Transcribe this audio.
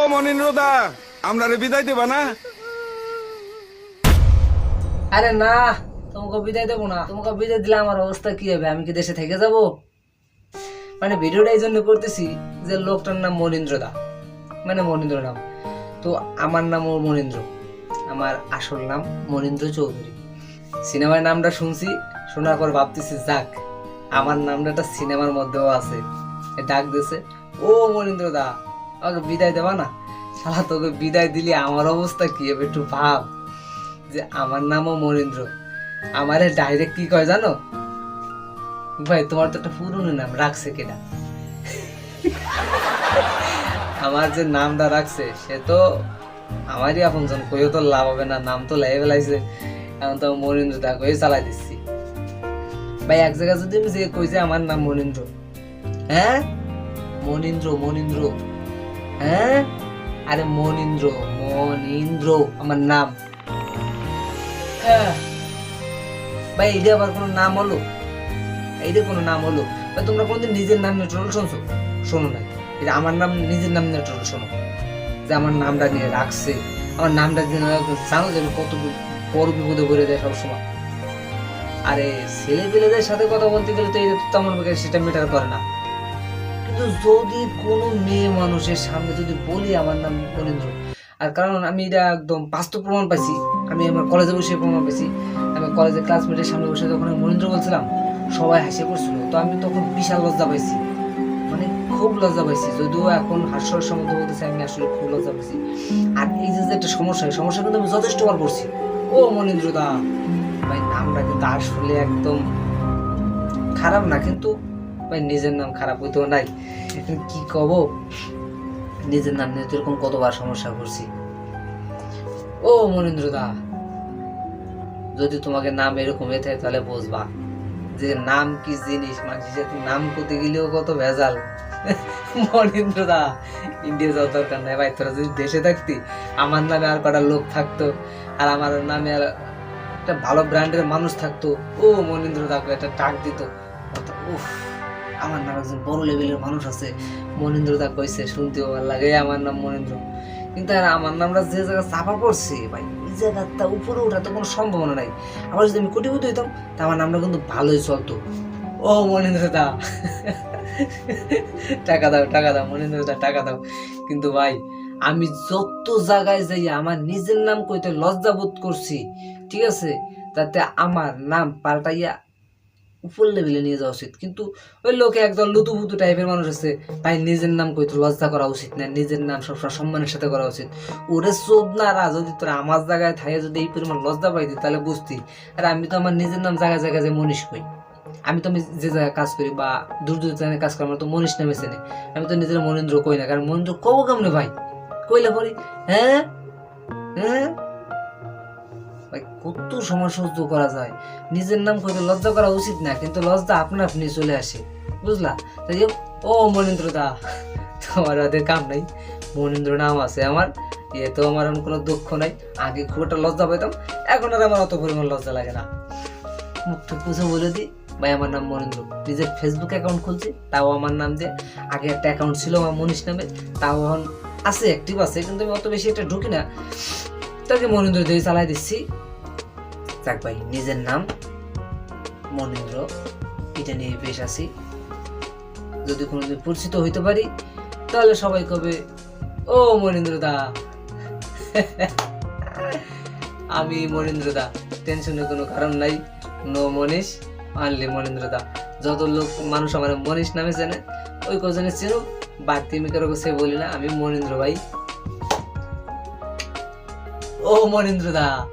ও আমরা রে বিদায় দেবা না? আরে না, তোমাকে বিদায় দেবো না। তোমাকে বিদায় দিলে আমার অবস্থা কি হবে? আমি কি দেশে থেকে যাব? মানে ভিডিওটা এই জন্য করতেছি যে লোকটার নাম মানে মনীন্দ্র নাম। তো আমার আমার আসল নাম মনীন্দ্র চৌধুরী। সিনেমার নামটা শুনছি, শোনার পর ভাবতেছি যাক, আমার নামটা একটা সিনেমার মধ্যেও আছে। ডাক দিছে ও মনীন্দ্র দা আমাকে বিদায় দেবা না? শালা, তোকে বিদায় দিলে আমার অবস্থা কি হবে একটু ভাব। যে আমার নামও মনীন্দ্র আমারে ডাইরেক্ট কি কয় জানো? ভাই, তোমার তো একটা পুরনো নাম, রাখছে কেনা আমার যে নামটা রাখছে, সে তো আমারই আপনজন, কইও তো লাভ হবে না, নাম তো লাই ফেলাইছে। এখন তো মনীন্দ্র দা কয়ে চালাই দিচ্ছি। ভাই, এক জায়গায় যদি আমি যে কইছে আমার নাম মনীন্দ্র হ্যাঁ? মনীন্দ্র মনীন্দ্র। হ্যাঁ? আরে মনীন্দ্র মনীন্দ্র, আমার নাম। হ্যাঁ। ভাই এইটা আবার কোনো নাম হলো? এইটা কোনো নাম হলো? ভাই, তোমরা কোনোদিন নিজের নাম নিয়ে ট্রোল শুনছো? শোনো না। এটা আমার নাম, নিজের নাম নিয়ে ট্রোল শোনো। যে আমার নামটা নিয়ে রাখছে। আমার নামটা দিয়ে জানো যে আমি কত বড় বিপদে পড়ে দেয় সবসময়। আরে ছেলে পেলেদের সাথে কথা বলতে গেলে তো এটা তো তেমন সেটা মেটার করে না। কিন্তু যদি কোনো মেয়ে মানুষের সামনে যদি বলি আমার নাম মনীন্দ্র আর কারণ আমি এটা একদম বাস্তব প্রমাণ পাইছি। আমি আমার কলেজে বসে প্রমাণ পাইছি। আমি কলেজে ক্লাসমেটের সামনে বসে যখন আমি মনীন্দ্র বলছিলাম, সবাই হাসি করছিল। তো আমি তখন বিশাল লজ্জা পাইছি। মানে খুব লজ্জা পাইছি। যদিও এখন হাস্যর সম্বন্ধে বলতেছি, আমি আসলে খুব লজ্জা পাইছি। আর এই যে একটা সমস্যা সমস্যা কিন্তু আমি যথেষ্ট বার করছি। ও মনীন্দ্র দা ভাই, নামটা কিন্তু আসলে একদম খারাপ না, কিন্তু ভাই, নিজের নাম খারাপ হইতেও নাই। কি কব? নিজের নাম নিয়ে এরকম কতবার সমস্যা করছি। ও মনীন্দ্র দা যদি তোমাকে নাম এরকম থাকে তাহলে বুঝবা যে নাম কি জিনিস। মানুষের নাম করতে গেলেও কত ভেজাল। মনীন্দ্র দা ইন্ডিয়া যাওয়ার দরকার নাই ভাই, তোরা যদি দেশে থাকতি, আমার নামে আর কটা লোক থাকতো আর আমার নামে আর একটা ভালো ব্র্যান্ডের মানুষ থাকতো। ও মনীন্দ্র দাকে একটা টাক দিত। উফ। আমার নাম একজন বড় লেভেলের মানুষ আছে, মনেন্দ্র দা কইছে শুনতেও ভালো লাগে আমার নাম মনেন্দ্র। কিন্তু আর আমার নামটা যে জায়গায় চাপা পড়ছে, ভাই ওই জায়গাটা উপরে ওঠা তো কোনো সম্ভাবনা নাই। আবার যদি আমি কোটিপতি হইতাম, তা আমার নামটা কিন্তু ভালোই চলতো। ও মনেন্দ্র দা, টাকা দাও টাকা দাও, মনেন্দ্র দা, টাকা দাও। কিন্তু ভাই, আমি যত জায়গায় যাই, আমার নিজের নাম কইতে লজ্জা বোধ করছি, ঠিক আছে? তাতে আমার নাম পাল্টাইয়া উপর লেভেলে নিয়ে যাওয়া উচিত। কিন্তু ওই লোকে একদল লুতুপুতু টাইপের মানুষ আছে তাই নিজের নাম কইতে লজ্জা করা উচিত না, নিজের নাম সবসময় সম্মানের সাথে করা উচিত। ওরে চোদ না রা যদি তোরা আমার জায়গায় থাকে যদি এই পরিমাণ লজ্জা পাইতি, তাহলে বুঝতি। আর আমি তো আমার নিজের নাম জায়গায় জায়গায় যে মনীষ কই। আমি তো আমি যে জায়গায় কাজ করি বা দূর দূর জায়গায় কাজ করি, আমার তো মনীষ নামে চেনে। আমি তো নিজের মনীন্দ্র কই না, কারণ মনীন্দ্র কব কেমনে ভাই? কইলে পরে হ্যাঁ? হ্যাঁ? কত সময় সহ্য করা যায়? নিজের নাম করে লজ্জা করা উচিত না, কিন্তু লজ্জা আপনা আপনি চলে আসে। বুঝলা? তাই ও মনীন্দ্র দা, তোমার ওদের কাম নাই। মনীন্দ্র নাম আছে আমার, এ তো আমার এমন কোনো দুঃখ নাই। আগে খুব একটা লজ্জা পেতাম এখন আর আমার অত পরিমাণ লজ্জা লাগে না। মুখটা পুষে বলে দিই ভাই, আমার নাম মনীন্দ্র। নিজের ফেসবুক অ্যাকাউন্ট খুলছি, তাও আমার নাম দিয়ে আগে একটা অ্যাকাউন্ট ছিল আমার মনীষ নামে, তাও এখন আছে অ্যাক্টিভ আছে, কিন্তু আমি অত বেশি একটা ঢুকি না। তাকে মনীন্দ্র দিয়ে চালাই দিচ্ছি। যাক ভাই নিজের নাম মনীন্দ্র, এটা নিয়ে বেশ আছি। যদি কোনোদিন পরিচিত হইতে পারি, তাহলে সবাই কবে, ও মনীন্দ্র দা। আমি মনীন্দ্র দা। টেনশনের কোনো কারণ নাই। No Manish only Manindra da. যত লোক, মানুষ আমার মনীষ নামে চেনে, ওই কজনে চিনুক। বাড়তি আমি কারও কাছে বলি না, আমি মনীন্দ্র ভাই। ও মনীন্দ্র দা।